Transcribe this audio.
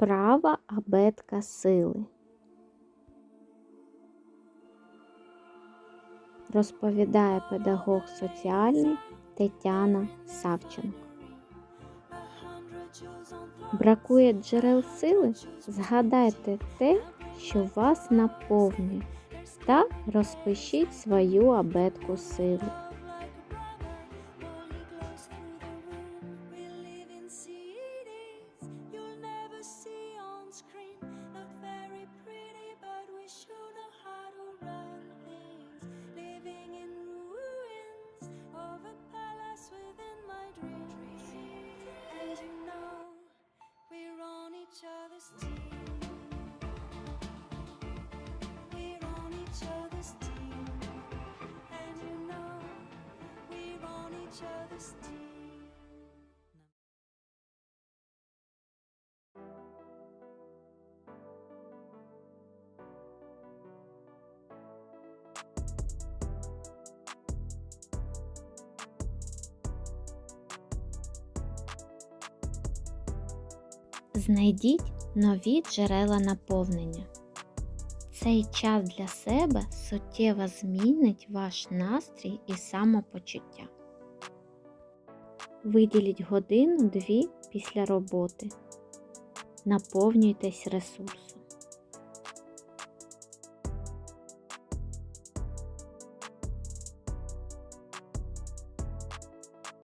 Права абетка сили. Розповідає педагог соціальний Тетяна Савченко. Бракує джерел сили? Згадайте те, що вас наповнює, та розпишіть свою абетку сили. Each other's team. Знайдіть нові джерела наповнення. Цей час для себе суттєво змінить ваш настрій і самопочуття. Виділіть годину-дві після роботи. Наповнюйтесь ресурсом.